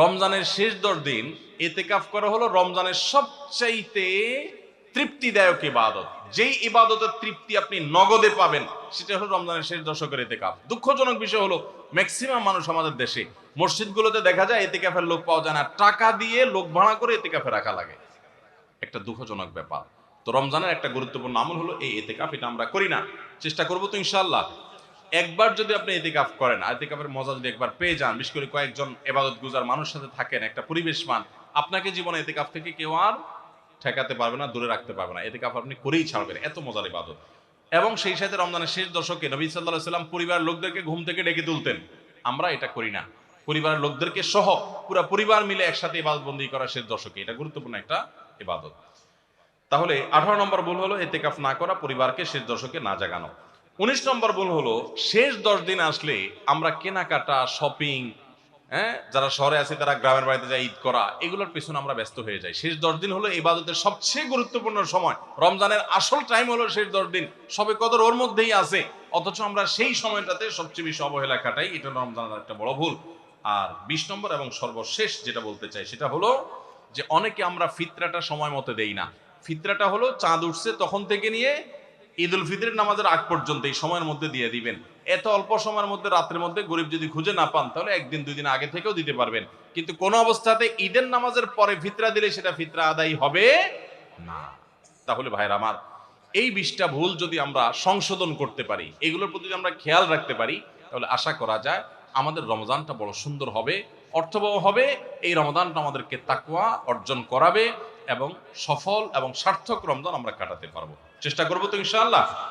রমজানের শেষ দশ দিন এতেকাফ করা হলো রমজানের সবচাইতে তৃপ্তিদায়ক ইবাদত। যেই ইবাদতের তৃপ্তি আপনি নগদে পাবেন, সেটা হলো রমজানের শেষ দশকের এতেকাফ দুঃখজনক বিষয় হলো ম্যাক্সিমাম মানুষ আমাদের দেশে মসজিদগুলোতে দেখা যায় এতেকাফের লোক পাওয়া যায় না। টাকা দিয়ে লোক ভাড়া করে এতেকাফে রাখা লাগে। একটা দুঃখজনক ব্যাপার। তো রমজানের একটা গুরুত্বপূর্ণ আমল হলো, এই এতেকাফ এটা আমরা করি না। চেষ্টা করব তো ইনশাল্লাহ একবার যদি আপনি এতেকাফ করেন এতেকাফের মজা যদি একবার পেয়ে যান, বিশেষ করে কয়েকজন এবাদত গুজার মানুষ সাথে থাকেন, একটা পরিবেশ মান আপনাকে জীবনে এতেকাফ থেকে কেউ আর ঠেকাতে পারবে না, দূরে রাখতে পারবে না। এতেকাফ আপনি করেই ছাড়বেন, এত মজার ইবাদত। এবং সেই সাথে রমজানের শেষ দশকে নবী সাল্লাহ সাল্লাম পরিবার লোকদেরকে ঘুম থেকে ডেকে তুলতেন। আমরা এটা করি না। পরিবারের লোকদেরকে সহ পুরো পরিবার মিলে একসাথে ইবাদত বন্দি করা শেষ দশকে। এটা গুরুত্বপূর্ণ একটা ইবাদত। তাহলে আঠারো নম্বর ভুল হলো এতেকাফ না করা, পরিবারকে শেষ দশকে না জাগানো। উনিশ নম্বর ভুল হলো, শেষ দশ দিন আসলে আমরা কেনাকাটা শপিং হ্যাঁ? যারা শহরে আছে, তারা গ্রামের বাড়িতে যায়, ঈদ করা, এগুলোর পেছনে আমরা ব্যস্ত হয়ে যাই। শেষ দশ দিন হলো ইবাদতের সবচেয়ে গুরুত্বপূর্ণ সময়। রমজানের আসল টাইম হলো শেষ দশ দিন। সবে কদর ওর মধ্যেই আছে। অথচ আমরা সেই সময়টাতে সবচেয়ে বেশি অবহেলা কাটাই, এটা রমজানের একটা বড় ভুল। আর বিশ নম্বর এবং সর্বশেষ যেটা বলতে চাই, সেটা হলো যে অনেকে আমরা ফিতরাটা সময় মতো দেই না। ফিতরাটা হলো চাঁদ উঠছে তখন থেকে নিয়ে ঈদ উল ফিতরের নামাজের আগ পর্যন্ত এই সময়ের মধ্যে দিয়ে দিবেন। এত অল্প সময়ের মধ্যে, রাত্রের মধ্যে গরিব যদি খুঁজে না পান, তাহলে একদিন দুই দিন আগে থেকেও দিতে পারবেন। কিন্তু কোন অবস্থাতে ঈদের নামাজের পরে ফিতরা দিলে সেটা ফিতরা আদায় হবে না। তাহলে ভাইরা আমার, এই বিশটা ভুল যদি আমরা সংশোধন করতে পারি, এগুলোর প্রতি যদি আমরা খেয়াল রাখতে পারি, তাহলে আশা করা যায় আমাদের রমজানটা বড় সুন্দর হবে, অর্থবহ হবে, এই রমজানটা আমাদেরকে তাকুয়া অর্জন করাবে এবং সফল এবং সার্থক রমজান আমরা কাটাতে পারব। চেষ্টা করব তো ইনশাআল্লাহ।